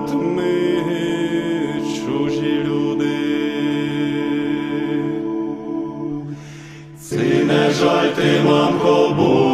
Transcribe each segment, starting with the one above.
тут ми чужі люди, Ці не жаль ти, мамко, будь.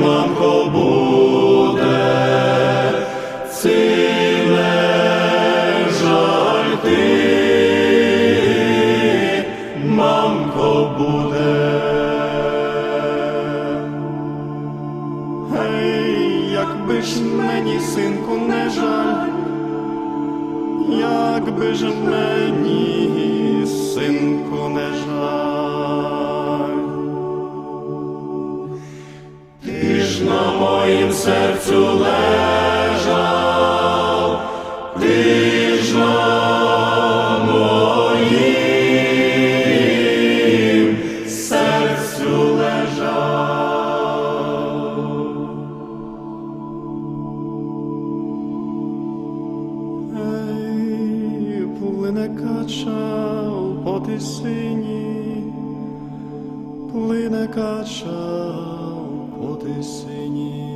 Мамко, буде, ці жаль жальти, серцю лежав, ти ж на моїм серцю лежав. Ей, плине кача по тисині, плине кача по тисині.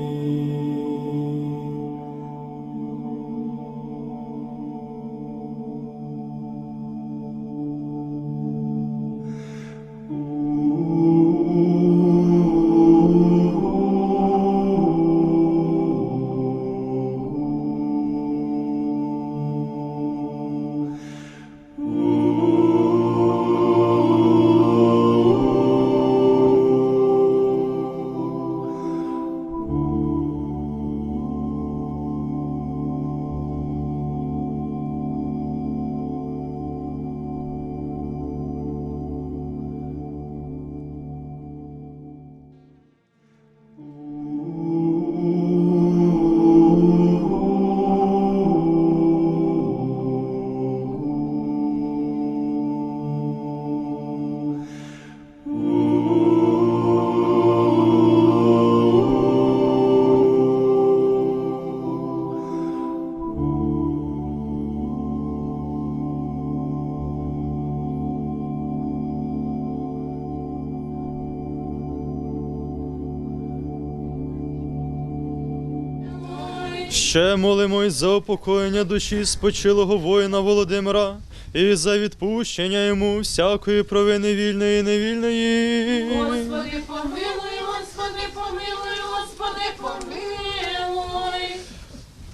Ще молимось за упокоєння душі спочилого воїна Володимира і за відпущення йому всякої провини вільної і невільної. Господи, помилуй, Господи, помилуй, Господи, помилуй.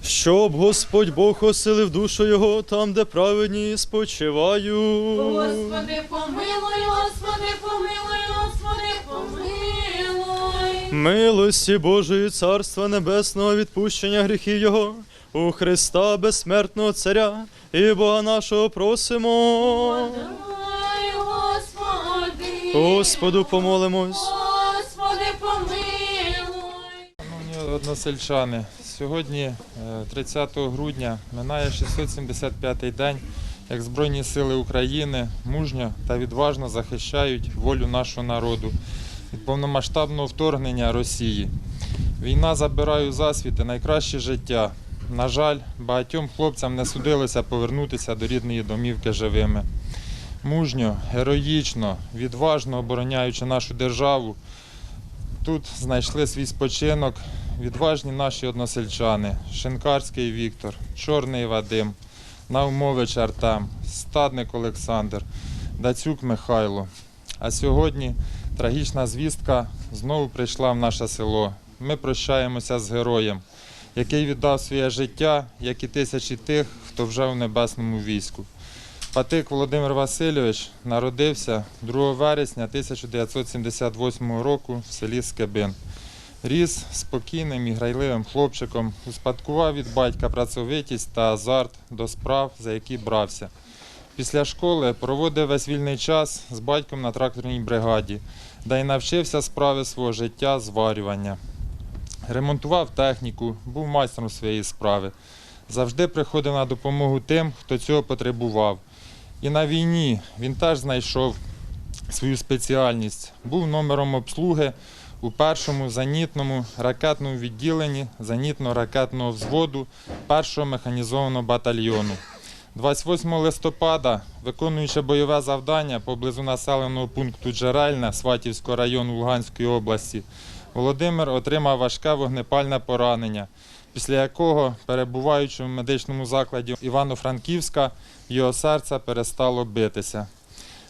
Щоб Господь Бог осилив душу його там, де праведні спочивають. Господи, помилуй, Господи, помилуй, Милості Божої Царства Небесного відпущення гріхів Його у Христа безсмертного Царя і Бога нашого просимо. Господи. Господу помолимось. Господи, помилуй. Шановні односельчани, сьогодні, е, 30 грудня, минає 675-й день, як Збройні сили України мужньо та відважно захищають волю нашого народу повномасштабного вторгнення Росії. Війна забирає засвіти найкраще життя. На жаль, багатьом хлопцям не судилося повернутися до рідної домівки живими. Мужньо, героїчно, відважно обороняючи нашу державу, Тут знайшли свій спочинок відважні наші односельчани Шинкарський Віктор, Чорний Вадим, Наумович Артем, Стадник Олександр, Дацюк Михайло. А сьогодні трагічна звістка знову прийшла в наше село. Ми прощаємося з героєм, який віддав своє життя, як і тисячі тих, хто вже у небесному війську. Патик Володимир Васильович народився 2 вересня 1978 року в селі Скебин. Ріс спокійним і грайливим хлопчиком, успадкував від батька працьовитість та азарт до справ, за які брався. Після школи проводив весь вільний час з батьком на тракторній бригаді, де й навчився справи свого життя зварювання. Ремонтував техніку, був майстром своєї справи. завжди приходив на допомогу тим, хто цього потребував. І на війні він теж знайшов свою спеціальність. Був номером обслуги у першому зенітному ракетному відділенні зенітно-ракетного взводу першого механізованого батальйону. 28 листопада, виконуючи бойове завдання поблизу населеного пункту Джерельне Сватівського району Луганської області, Володимир отримав важке вогнепальне поранення, після якого, перебуваючи в медичному закладі Івано-Франківська, його серце перестало битися.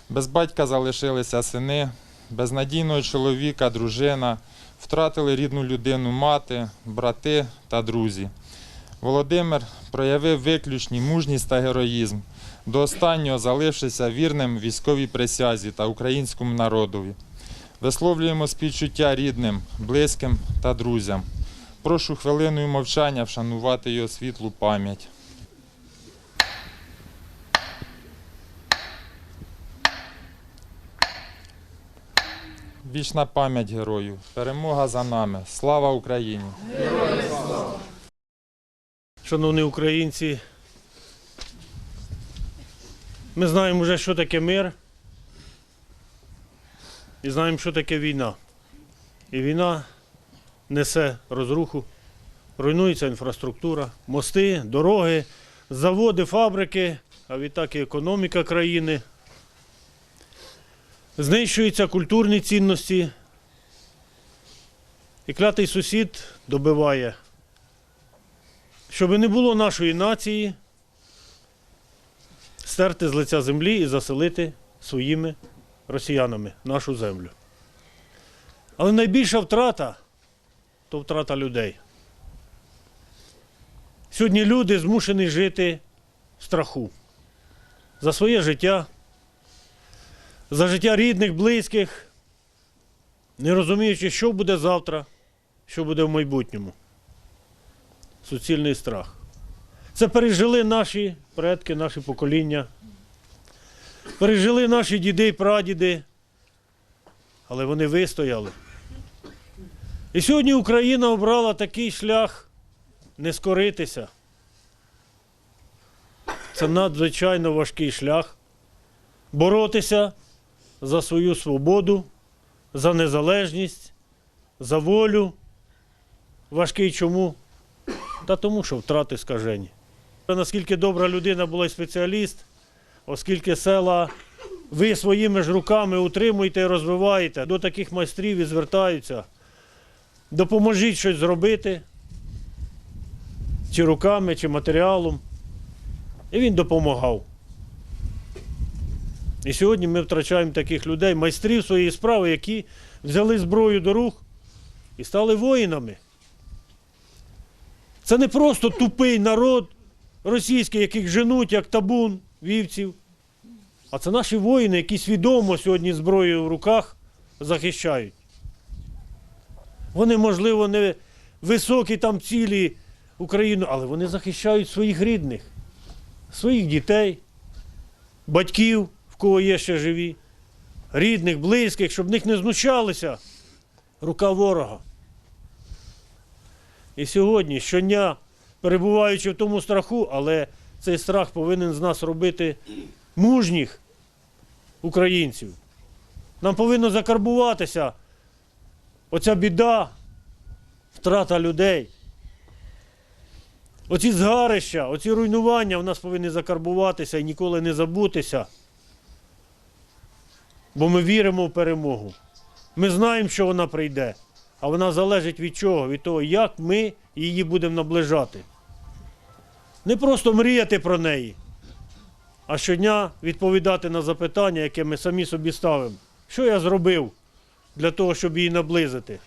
Без батька залишилися сини, без надійного чоловіка, дружина, втратили рідну людину мати, брати та друзі. Володимир проявив виключні мужність та героїзм, до останнього залишився вірним військовій присязі та українському народові. Висловлюємо співчуття рідним, близьким та друзям. Прошу хвилиною мовчання вшанувати його світлу пам'ять. Вічна пам'ять герою. Перемога за нами. Слава Україні! Шановні українці, ми знаємо вже, що таке мир. І знаємо, що таке війна. І війна несе розруху, руйнується інфраструктура, мости, дороги, заводи, фабрики, а відтак і економіка країни. Знищуються культурні цінності. І клятий сусід добиває щоб не було нашої нації, стерти з лиця землі і заселити своїми росіянами нашу землю. Але найбільша втрата то втрата людей. Сьогодні люди змушені жити в страху за своє життя, за життя рідних, близьких, не розуміючи, що буде завтра, що буде в майбутньому суцільний страх. Це пережили наші предки, наші покоління, пережили наші діди і прадіди, але вони вистояли. І сьогодні Україна обрала такий шлях не скоритися. Це надзвичайно важкий шлях боротися за свою свободу, за незалежність, за волю. Важкий чому? Та тому, що втрати скажені. Наскільки добра людина була й спеціаліст, оскільки села ви своїми ж руками утримуєте і розвиваєте, до таких майстрів і звертаються. Допоможіть щось зробити, чи руками, чи матеріалом. І він допомагав. І сьогодні ми втрачаємо таких людей, майстрів своєї справи, які взяли зброю до рук і стали воїнами. Це не просто тупий народ російський, яких женуть, як табун вівців. А це наші воїни, які свідомо сьогодні зброєю в руках захищають. Вони, можливо, не високі там цілі Україну, але вони захищають своїх рідних, своїх дітей, батьків, в кого є ще живі, рідних, близьких, щоб в них не знущалися. Рука ворога. І сьогодні, щодня, перебуваючи в тому страху, але цей страх повинен з нас робити мужніх українців. Нам повинно закарбуватися оця біда, втрата людей. Оці згарища, оці руйнування в нас повинні закарбуватися і ніколи не забутися. Бо ми віримо в перемогу. Ми знаємо, що вона прийде. А вона залежить від чого? Від того, як ми її будемо наближати. Не просто мріяти про неї, а щодня відповідати на запитання, яке ми самі собі ставимо. Що я зробив для того, щоб її наблизити?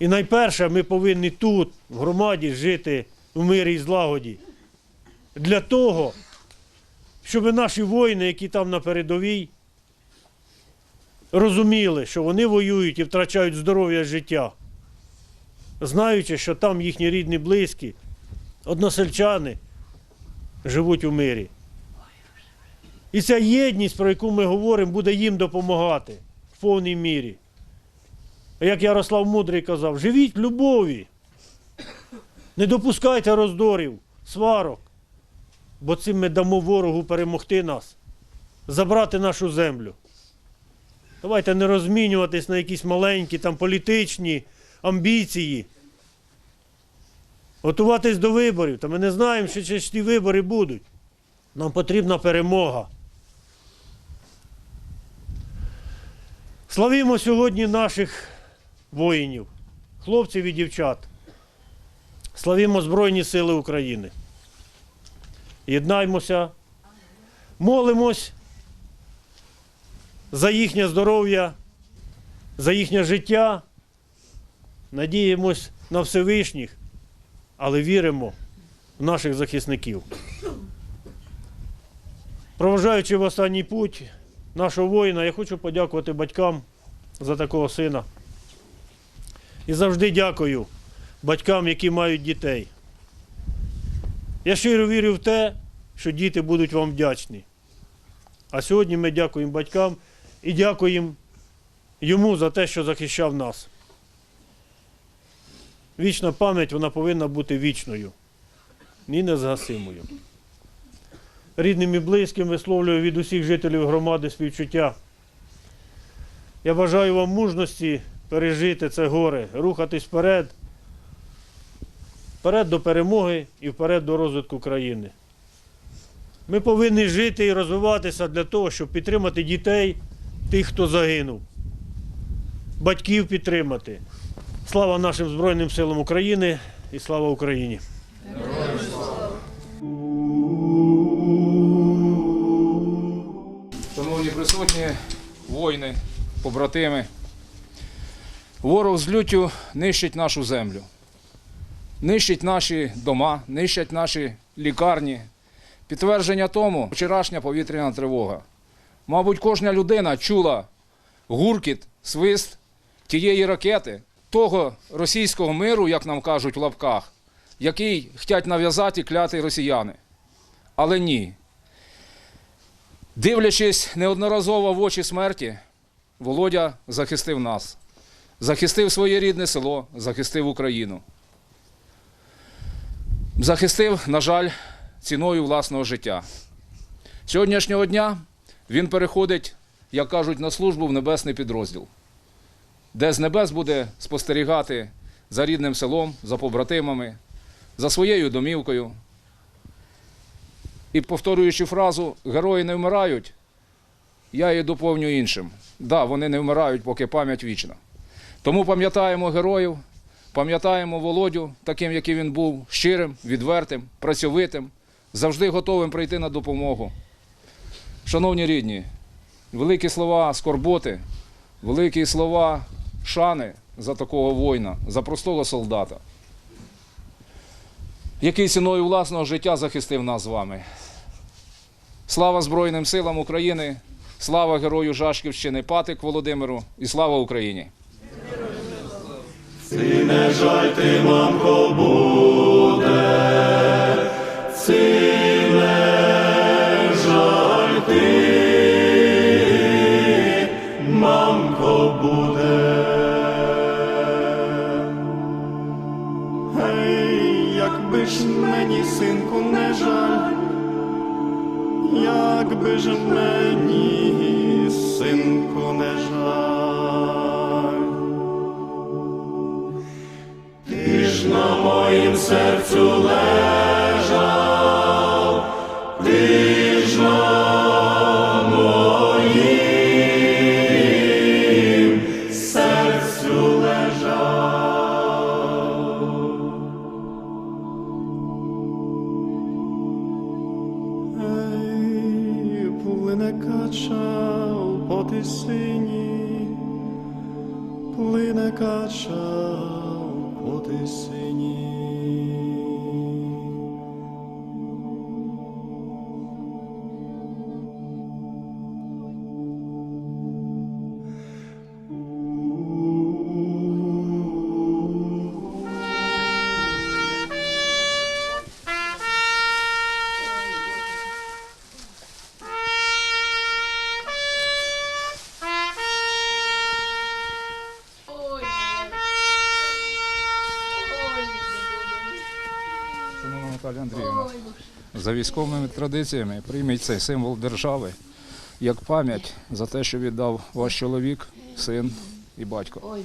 І найперше, ми повинні тут, в громаді, жити в мирі і злагоді. Для того, щоб наші воїни, які там на передовій, розуміли, що вони воюють і втрачають здоров'я життя, знаючи, що там їхні рідні близькі, односельчани живуть у мирі. І ця єдність, про яку ми говоримо, буде їм допомагати в повній мірі. Як Ярослав Мудрий казав, живіть в любові. Не допускайте роздорів, сварок, бо цим ми дамо ворогу перемогти нас, забрати нашу землю. Давайте не розмінюватись на якісь маленькі там політичні амбіції. Готуватись до виборів. Та ми не знаємо, що чи ті вибори будуть. Нам потрібна перемога. Славімо сьогодні наших воїнів, хлопців і дівчат. Славімо Збройні Сили України. Єднаймося, молимось за їхнє здоров'я, за їхнє життя. Надіємось на Всевишніх, але віримо в наших захисників. Проважаючи в останній путь нашого воїна, я хочу подякувати батькам за такого сина. І завжди дякую батькам, які мають дітей. Я щиро вірю в те, що діти будуть вам вдячні. А сьогодні ми дякуємо батькам і дякуємо йому за те, що захищав нас. Вічна пам'ять вона повинна бути вічною і незгасимою. Рідним і близьким висловлюю від усіх жителів громади співчуття. Я бажаю вам мужності пережити це горе, рухатись вперед, вперед до перемоги і вперед до розвитку країни. Ми повинні жити і розвиватися для того, щоб підтримати дітей, тих, хто загинув, батьків підтримати. Слава нашим Збройним силам України і слава Україні! Шановні присутні, воїни, побратими, ворог з лютю нищить нашу землю, нищить наші дома, нищать наші лікарні. Підтвердження тому вчорашня повітряна тривога. Мабуть, кожна людина чула гуркіт, свист тієї ракети, того російського миру, як нам кажуть в лапках, який хочуть нав'язати кляті росіяни. Але ні, Дивлячись неодноразово в очі смерті, Володя захистив нас, захистив своє рідне село, захистив Україну. Захистив, на жаль, ціною власного життя. Сьогоднішнього дня він переходить, як кажуть, на службу в небесний підрозділ, де з небес буде спостерігати за рідним селом, за побратимами, за своєю домівкою, і повторюючи фразу Герої не вмирають, я її доповню іншим. Да, вони не вмирають, поки пам'ять вічна. Тому пам'ятаємо героїв, пам'ятаємо Володю, таким, який він був, щирим, відвертим, працьовитим, завжди готовим прийти на допомогу. Шановні рідні, великі слова скорботи, великі слова шани за такого воїна, за простого солдата який ціною власного життя захистив нас з вами. Слава Збройним силам України, слава герою Жашківщини Патик Володимиру і слава Україні! Не жаль ти, мамко, буде, серцю лежав, Наталя Андріївна. За військовими традиціями прийміть цей символ держави як пам'ять за те, що віддав ваш чоловік, син і батько.